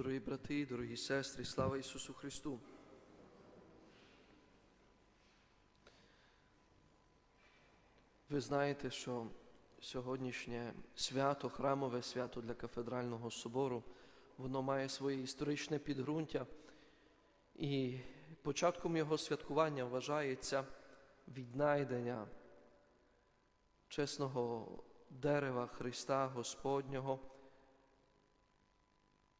Дорогі брати, дорогі сестри, слава Ісусу Христу! Ви знаєте, що сьогоднішнє свято, храмове свято для кафедрального собору, воно має своє історичне підґрунтя, і початком його святкування вважається віднайдення чесного дерева Христа Господнього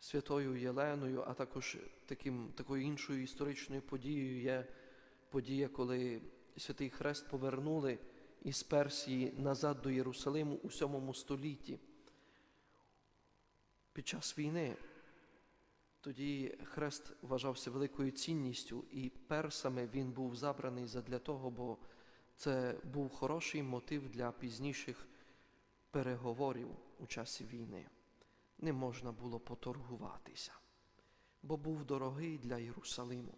святою Єленою, а також таким, такою іншою історичною подією є подія, коли Святий Хрест повернули із Персії назад до Єрусалиму у сьомому столітті. Під час війни тоді хрест вважався великою цінністю, і персами він був забраний задля того, бо це був хороший мотив для пізніших переговорів у часі війни. Не можна було поторгуватися, бо був дорогий для Єрусалиму.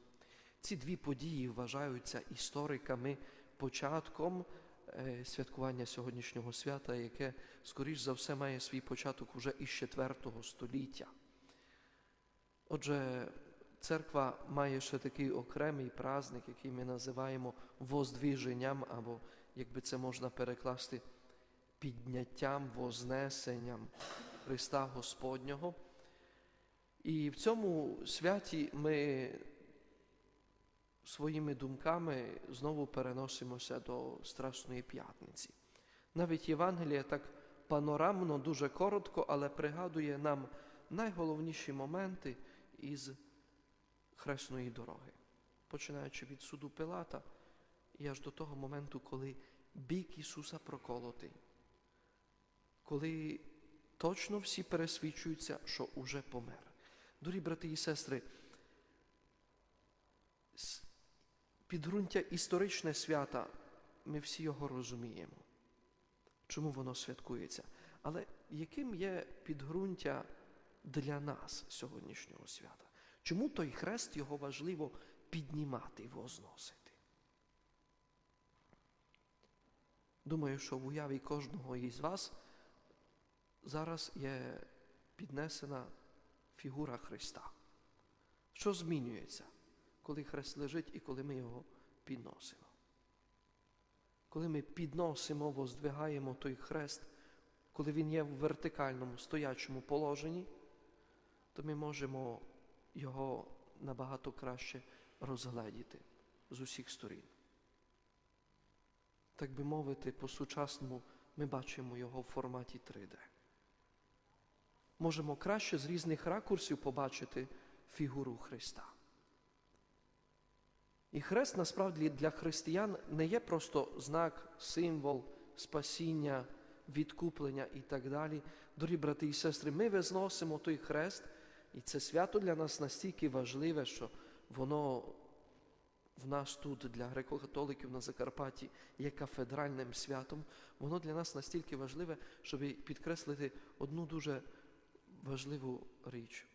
Ці дві події вважаються істориками початком е, святкування сьогоднішнього свята, яке, скоріш за все, має свій початок уже із IV століття. Отже, церква має ще такий окремий праздник, який ми називаємо воздвіженням, або, якби це можна перекласти, підняттям, вознесенням Христа Господнього. І в цьому святі ми своїми думками знову переносимося до Страсної п'ятниці. Навіть Євангеліє так панорамно, дуже коротко, але пригадує нам найголовніші моменти із хресної дороги, починаючи від суду Пилата і аж до того моменту, коли бік Ісуса проколотий, коли точно всі пересвідчуються, що уже помер. Дорогі брати і сестри, підґрунтя історичне свята, ми всі його розуміємо, чому воно святкується. Але яким є підґрунтя для нас сьогоднішнього свята? Чому той хрест його важливо піднімати і возносити? Думаю, що в уяві кожного із вас зараз є піднесена фігура Христа. Що змінюється, коли хрест лежить і коли ми його підносимо? Коли ми підносимо, воздвигаємо той хрест, коли він є в вертикальному стоячому положенні, то ми можемо його набагато краще розгледіти з усіх сторін. Так би мовити, по-сучасному ми бачимо його в форматі 3D. Можемо краще з різних ракурсів побачити фігуру Христа. І хрест насправді для християн не є просто знак, символ спасіння, відкуплення і так далі. Дорогі брати і сестри, ми визносимо той хрест, і це свято для нас настільки важливе, що воно в нас тут, для греко-католиків на Закарпатті, є кафедральним святом. Воно для нас настільки важливе, щоб підкреслити одну дуже важливу річ,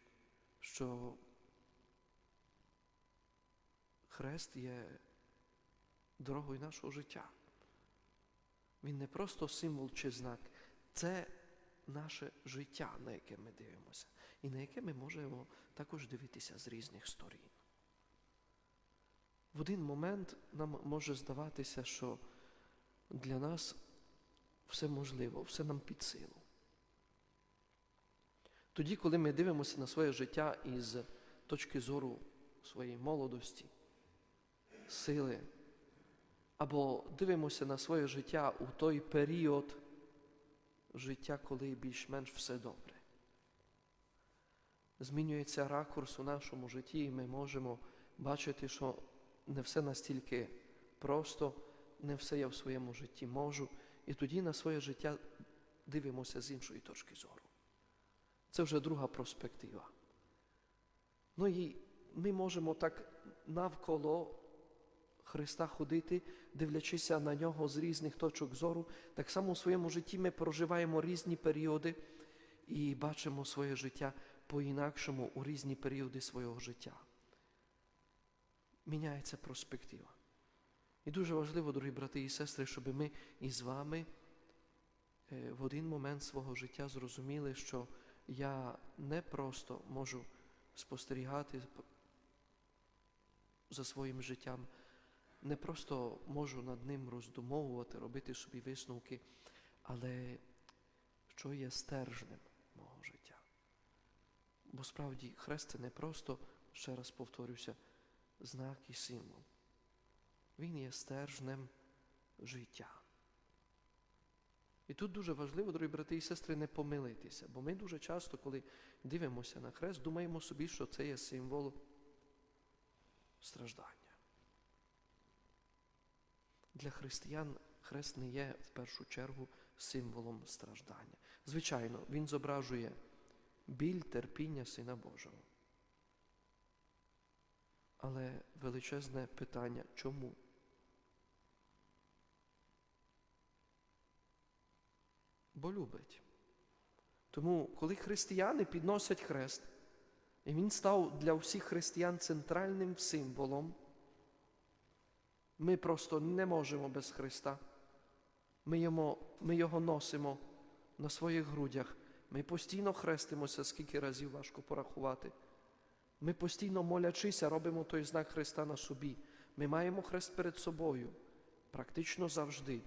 що хрест є дорогою нашого життя. Він не просто символ чи знак, це наше життя, на яке ми дивимося, і на яке ми можемо також дивитися з різних сторін. В один момент нам може здаватися, що для нас все можливо, все нам під силу. Тоді, коли ми дивимося на своє життя із точки зору своєї молодості, сили, або дивимося на своє життя у той період життя, коли більш-менш все добре. Змінюється ракурс у нашому житті, і ми можемо бачити, що не все настільки просто, не все я в своєму житті можу, і тоді на своє життя дивимося з іншої точки зору. Це вже друга перспектива. Ну і ми можемо так навколо Христа ходити, дивлячися на нього з різних точок зору. Так само у своєму житті ми проживаємо різні періоди і бачимо своє життя по-інакшому у різні періоди свого життя. Міняється перспектива. І дуже важливо, дорогі брати і сестри, щоб ми із вами в один момент свого життя зрозуміли, що я не просто можу спостерігати за своїм життям, не просто можу над ним роздумовувати, робити собі висновки, але що є стержнем мого життя. Бо справді хрест це не просто, ще раз повторюся, знак і символ. Він є стержнем життя. І тут дуже важливо, дорогі брати і сестри, не помилитися, бо ми дуже часто, коли дивимося на хрест, думаємо собі, що це є символ страждання. Для християн хрест не є в першу чергу символом страждання. Звичайно, він зображує біль, терпіння Сина Божого. Але величезне питання чому? Бо любить. Тому, коли християни підносять хрест, і він став для всіх християн центральним символом, ми просто не можемо без Христа. Ми його, ми його носимо на своїх грудях. Ми постійно хрестимося, скільки разів важко порахувати. Ми постійно молячися, робимо той знак Христа на собі. Ми маємо хрест перед собою, практично завжди.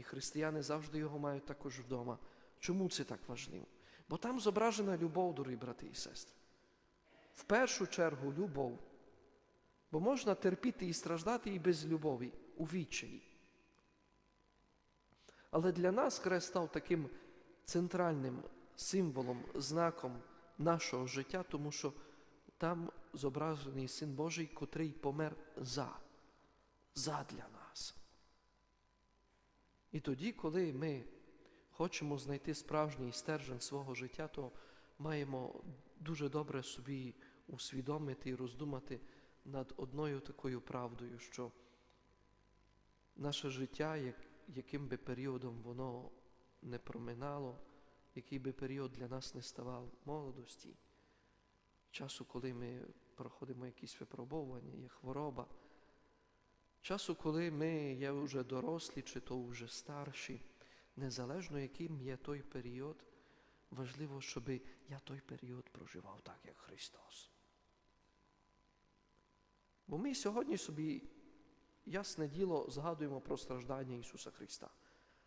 І християни завжди його мають також вдома. Чому це так важливо? Бо там зображена любов, дорогі брати і сестри. В першу чергу любов. Бо можна терпіти і страждати і без любові, у відчаї. Але для нас хрест став таким центральним символом, знаком нашого життя, тому що там зображений Син Божий, котрий помер за, задля нас. І тоді, коли ми хочемо знайти справжній стержень свого життя, то маємо дуже добре собі усвідомити і роздумати над одною такою правдою, що наше життя, яким би періодом воно не проминало, який би період для нас не ставав молодості, часу, коли ми проходимо якісь випробовування, є хвороба, часу, коли ми є вже дорослі, чи то вже старші, незалежно яким є той період, важливо, щоб я той період проживав так, як Христос. Бо ми сьогодні собі, ясне діло, згадуємо про страждання Ісуса Христа.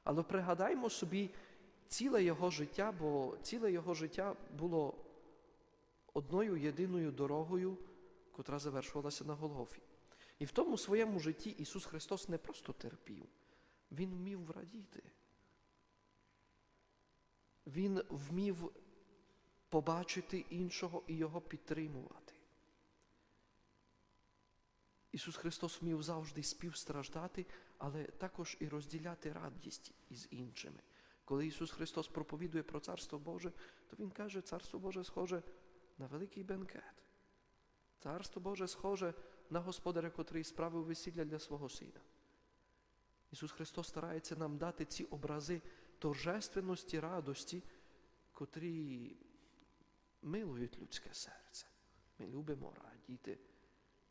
Але пригадаймо собі ціле Його життя, бо ціле Його життя було одною єдиною дорогою, котра завершувалася на Голгофі. І в тому своєму житті Ісус Христос не просто терпів, Він вмів врадіти. Він вмів побачити іншого і його підтримувати. Ісус Христос вмів завжди співстраждати, але також і розділяти радість із іншими. Коли Ісус Христос проповідує про Царство Боже, то Він каже, Царство Боже схоже на великий бенкет. Царство Боже схоже на Господаря, котрий справив весілля для свого Сина. Ісус Христос старається нам дати ці образи торжественності, радості, котрі милують людське серце. Ми любимо радіти,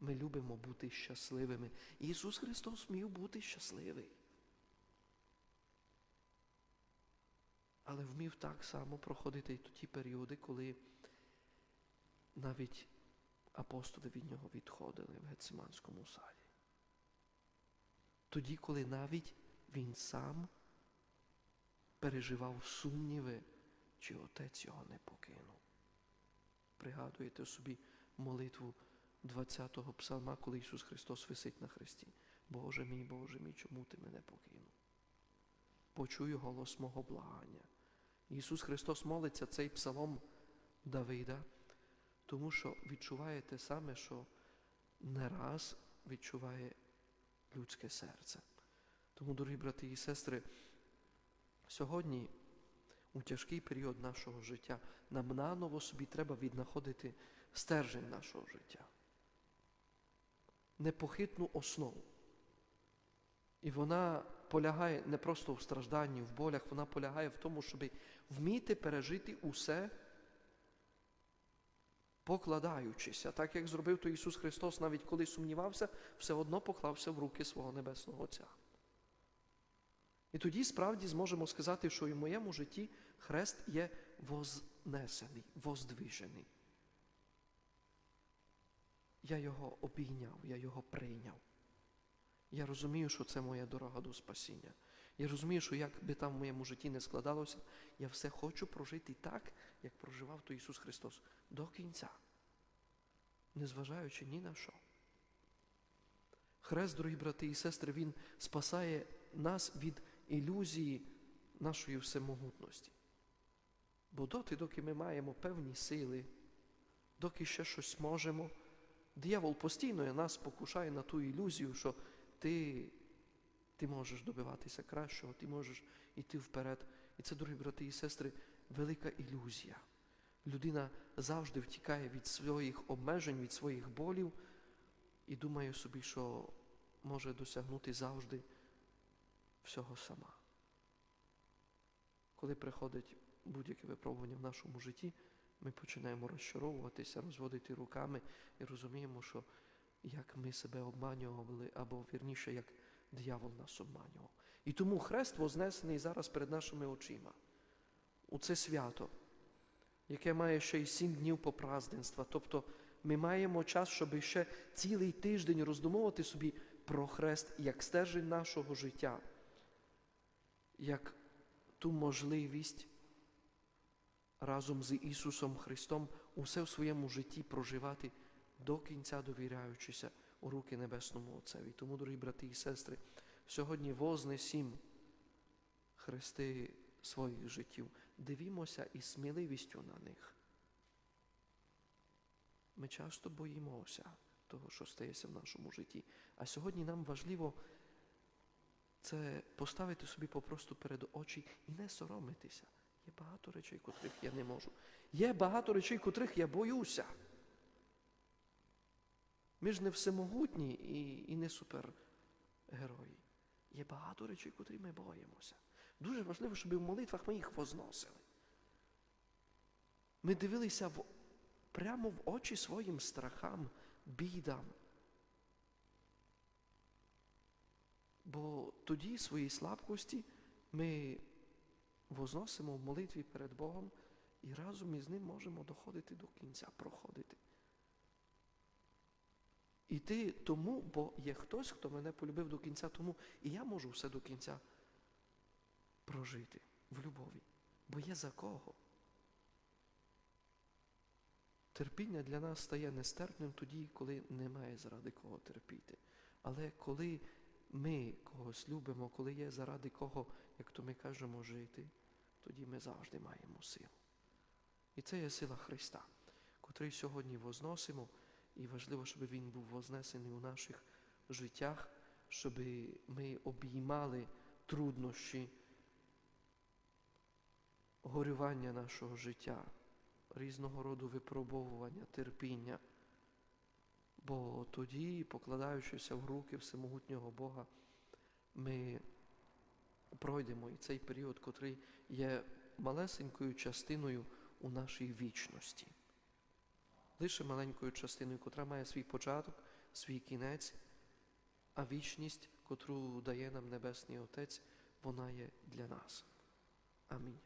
ми любимо бути щасливими. Ісус Христос вмів бути щасливий. Але вмів так само проходити і ті періоди, коли навіть апостоли від нього відходили в Гециманському саді. Тоді, коли навіть він сам переживав сумніви, чи отець його не покинув. Пригадуєте собі молитву 20-го псалма, коли Ісус Христос висить на хресті. Боже мій, Боже мій, чому ти мене покинув? Почую голос мого благання. Ісус Христос молиться цей псалом Давида, тому що відчуває те саме, що не раз відчуває людське серце. Тому, дорогі брати і сестри, сьогодні, у тяжкий період нашого життя, нам наново собі треба віднаходити стержень нашого життя, непохитну основу. І вона полягає не просто в стражданні, в болях, вона полягає в тому, щоб вміти пережити усе, покладаючися, так як зробив то Ісус Христос, навіть коли сумнівався, все одно поклався в руки свого Небесного Отця. І тоді справді зможемо сказати, що і в моєму житті хрест є вознесений, воздвижений. я його обійняв, я його прийняв. Я розумію, що це моя дорога до спасіння. Я розумію, що як би там в моєму житті не складалося, я все хочу прожити так, як проживав то Ісус Христос до кінця, незважаючи ні на що. Хрест, дорогі брати і сестри, Він спасає нас від ілюзії нашої всемогутності. Бо доти, доки ми маємо певні сили, доки ще щось можемо, диявол постійно нас покушає на ту ілюзію, що ти, ти можеш добиватися кращого, ти можеш йти вперед. І це, дорогі брати і сестри, велика ілюзія. Людина завжди втікає від своїх обмежень, від своїх болів і думає собі, що може досягнути завжди всього сама. Коли приходить будь-яке випробування в нашому житті, ми починаємо розчаровуватися, розводити руками і розуміємо, що як ми себе обманювали, або вірніше, як диявол нас обманював. І тому хрест вознесений зараз перед нашими очима. У це свято, яке має ще й сім днів попразденства. Тобто ми маємо час, щоб ще цілий тиждень роздумовувати собі про хрест як стержень нашого життя, як ту можливість разом з Ісусом Христом усе в своєму житті проживати до кінця довіряючися у руки Небесному Отцеві. Тому, дорогі брати і сестри, сьогодні вознесім хрести своїх життів. Дивімося із сміливістю на них. Ми часто боїмося того, що стається в нашому житті. А сьогодні нам важливо це поставити собі попросту перед очі і не соромитися. Є багато речей, котрих я не можу. Є багато речей, котрих я боюся. Ми ж не всемогутні і, і не супергерої. Є багато речей, котрі ми боїмося. Дуже важливо, щоб в молитвах ми їх возносили. Ми дивилися в, прямо в очі своїм страхам, бідам. Бо тоді свої слабкості ми возносимо в молитві перед Богом і разом із Ним можемо доходити до кінця, проходити. Іти тому, бо є хтось, хто мене полюбив до кінця, тому і я можу все до кінця прожити в любові. Бо є за кого. Терпіння для нас стає нестерпним тоді, коли немає заради кого терпіти. Але коли ми когось любимо, коли є заради кого, як то ми кажемо, жити, тоді ми завжди маємо силу. І це є сила Христа, котрий сьогодні возносимо, і важливо, щоб Він був вознесений у наших життях, щоб ми обіймали труднощі, горювання нашого життя, різного роду випробовування, терпіння. Бо тоді, покладаючися в руки всемогутнього Бога, ми пройдемо і цей період, котрий є малесенькою частиною у нашій вічності. Лише маленькою частиною, котра має свій початок, свій кінець, а вічність, котру дає нам Небесний Отець, вона є для нас. Амінь.